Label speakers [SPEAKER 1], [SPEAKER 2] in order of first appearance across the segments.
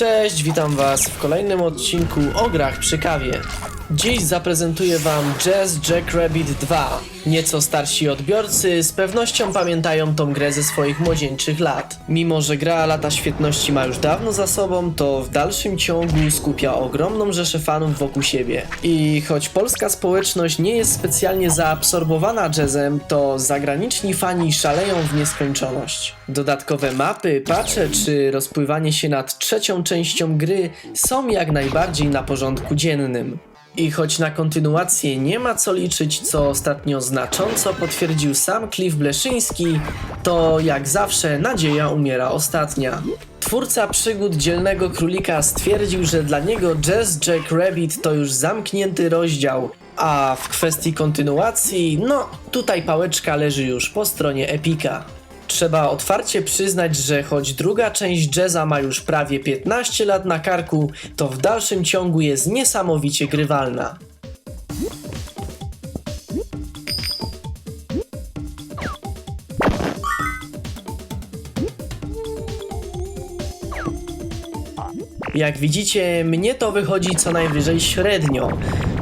[SPEAKER 1] Cześć, witam Was w kolejnym odcinku o grach przy kawie. Dziś zaprezentuję Wam Jazz Jackrabbit 2. Nieco starsi odbiorcy z pewnością pamiętają tą grę ze swoich młodzieńczych lat. Mimo, że gra lata świetności ma już dawno za sobą, to w dalszym ciągu skupia ogromną rzeszę fanów wokół siebie. I choć polska społeczność nie jest specjalnie zaabsorbowana jazzem, to zagraniczni fani szaleją w nieskończoność. Dodatkowe mapy, patche czy rozpływanie się nad trzecią częścią gry są jak najbardziej na porządku dziennym. I choć na kontynuację nie ma co liczyć, co ostatnio znacząco potwierdził sam Cliff Bleszyński, to jak zawsze nadzieja umiera ostatnia. Twórca przygód dzielnego królika stwierdził, że dla niego Jazz Jack Rabbit to już zamknięty rozdział, a w kwestii kontynuacji, no tutaj pałeczka leży już po stronie Epika. Trzeba otwarcie przyznać, że choć druga część jazza ma już prawie 15 lat na karku, to w dalszym ciągu jest niesamowicie grywalna. Jak widzicie, mnie to wychodzi co najwyżej średnio.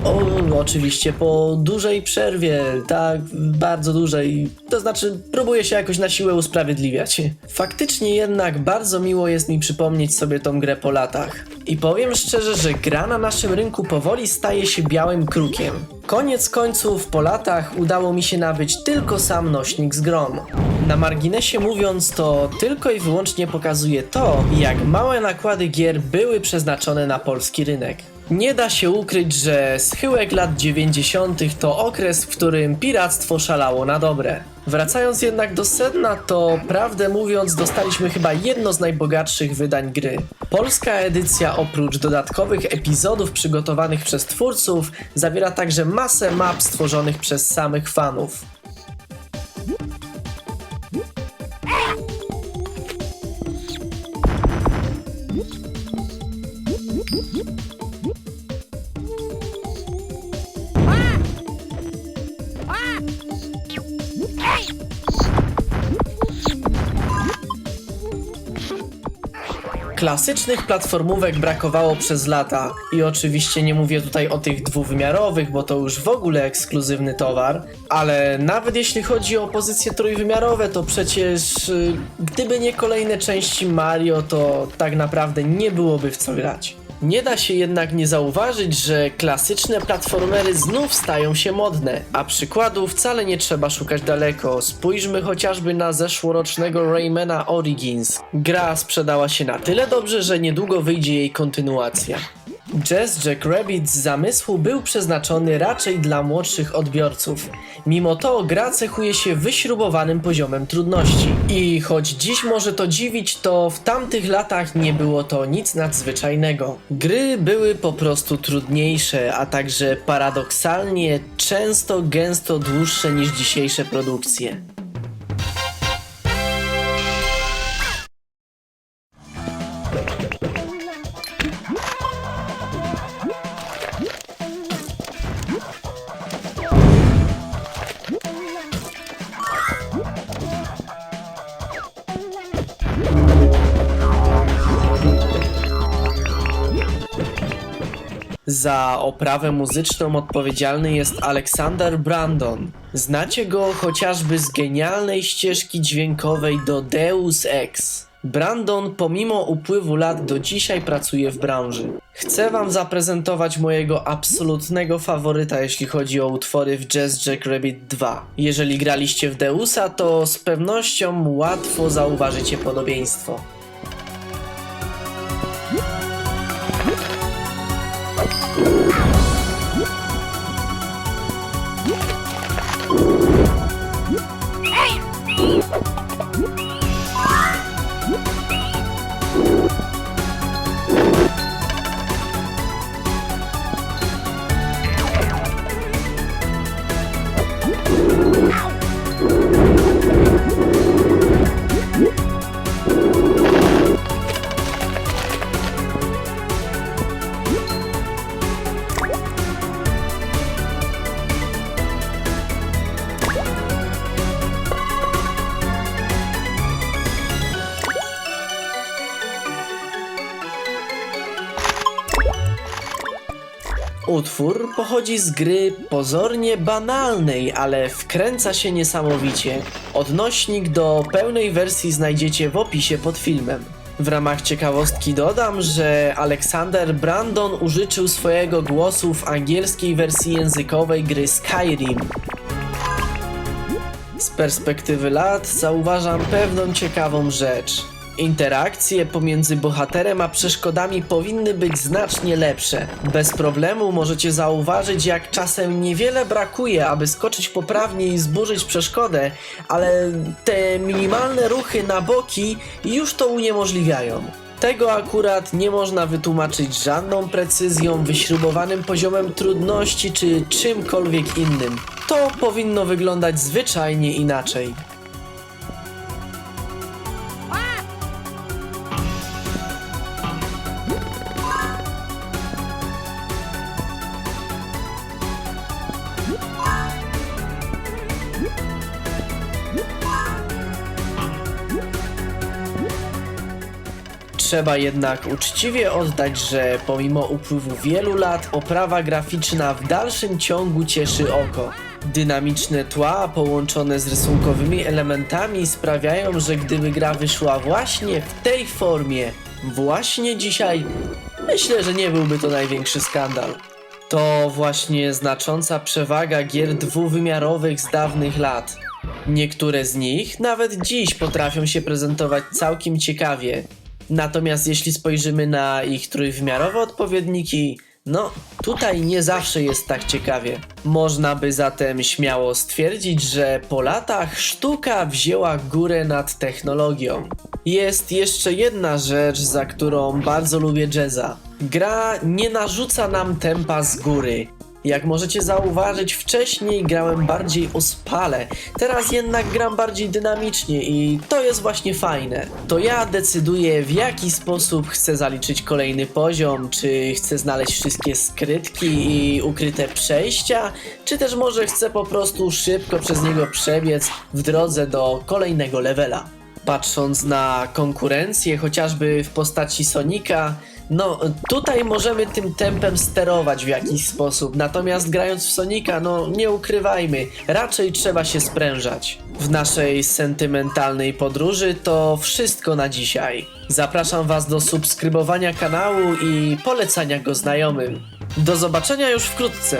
[SPEAKER 1] O, oczywiście po dużej przerwie, tak, bardzo dużej. To znaczy, próbuję się jakoś na siłę usprawiedliwiać. Faktycznie jednak bardzo miło jest mi przypomnieć sobie tą grę po latach. I powiem szczerze, że gra na naszym rynku powoli staje się białym krukiem. Koniec końców, po latach udało mi się nabyć tylko sam nośnik z grom. Na marginesie mówiąc, to tylko i wyłącznie pokazuje to, jak małe nakłady gier były przeznaczone na polski rynek. Nie da się ukryć, że schyłek lat 90. to okres, w którym piractwo szalało na dobre. Wracając jednak do sedna, to prawdę mówiąc, dostaliśmy chyba jedno z najbogatszych wydań gry. Polska edycja oprócz dodatkowych epizodów przygotowanych przez twórców, zawiera także masę map stworzonych przez samych fanów. Klasycznych platformówek brakowało przez lata i oczywiście nie mówię tutaj o tych dwuwymiarowych, bo to już w ogóle ekskluzywny towar, ale nawet jeśli chodzi o pozycje trójwymiarowe, to przecież y, gdyby nie kolejne części Mario, to tak naprawdę nie byłoby w co grać. Nie da się jednak nie zauważyć, że klasyczne platformery znów stają się modne, a przykładów wcale nie trzeba szukać daleko. Spójrzmy chociażby na zeszłorocznego Raymana Origins. Gra sprzedała się na tyle dobrze, że niedługo wyjdzie jej kontynuacja. Jazz Jack Rabbit z zamysłu był przeznaczony raczej dla młodszych odbiorców. Mimo to gra cechuje się wyśrubowanym poziomem trudności. I choć dziś może to dziwić, to w tamtych latach nie było to nic nadzwyczajnego. Gry były po prostu trudniejsze, a także paradoksalnie często gęsto dłuższe niż dzisiejsze produkcje. Za oprawę muzyczną odpowiedzialny jest Alexander Brandon. Znacie go chociażby z genialnej ścieżki dźwiękowej do Deus Ex. Brandon pomimo upływu lat do dzisiaj pracuje w branży. Chcę wam zaprezentować mojego absolutnego faworyta jeśli chodzi o utwory w Jazz Jack Rabbit 2. Jeżeli graliście w Deusa, to z pewnością łatwo zauważycie podobieństwo. Utwór pochodzi z gry pozornie banalnej, ale wkręca się niesamowicie. Odnośnik do pełnej wersji znajdziecie w opisie pod filmem. W ramach ciekawostki dodam, że Alexander Brandon użyczył swojego głosu w angielskiej wersji językowej gry Skyrim. Z perspektywy lat zauważam pewną ciekawą rzecz. Interakcje pomiędzy bohaterem a przeszkodami powinny być znacznie lepsze. Bez problemu możecie zauważyć, jak czasem niewiele brakuje, aby skoczyć poprawnie i zburzyć przeszkodę, ale te minimalne ruchy na boki już to uniemożliwiają. Tego akurat nie można wytłumaczyć żadną precyzją, wyśrubowanym poziomem trudności czy czymkolwiek innym. To powinno wyglądać zwyczajnie inaczej. Trzeba jednak uczciwie oddać, że pomimo upływu wielu lat oprawa graficzna w dalszym ciągu cieszy oko. Dynamiczne tła połączone z rysunkowymi elementami sprawiają, że gdyby gra wyszła właśnie w tej formie, właśnie dzisiaj, myślę, że nie byłby to największy skandal. To właśnie znacząca przewaga gier dwuwymiarowych z dawnych lat. Niektóre z nich nawet dziś potrafią się prezentować całkiem ciekawie. Natomiast jeśli spojrzymy na ich trójwymiarowe odpowiedniki, no tutaj nie zawsze jest tak ciekawie. Można by zatem śmiało stwierdzić, że po latach sztuka wzięła górę nad technologią. Jest jeszcze jedna rzecz, za którą bardzo lubię jazza. Gra nie narzuca nam tempa z góry. Jak możecie zauważyć, wcześniej grałem bardziej ospale, teraz jednak gram bardziej dynamicznie i to jest właśnie fajne. To ja decyduję w jaki sposób chcę zaliczyć kolejny poziom, czy chcę znaleźć wszystkie skrytki i ukryte przejścia, czy też może chcę po prostu szybko przez niego przebiec w drodze do kolejnego levela. Patrząc na konkurencję, chociażby w postaci Sonika, no tutaj możemy tym tempem sterować w jakiś sposób, natomiast grając w Sonika, no nie ukrywajmy, raczej trzeba się sprężać. W naszej sentymentalnej podróży to wszystko na dzisiaj. Zapraszam Was do subskrybowania kanału i polecania go znajomym. Do zobaczenia już wkrótce.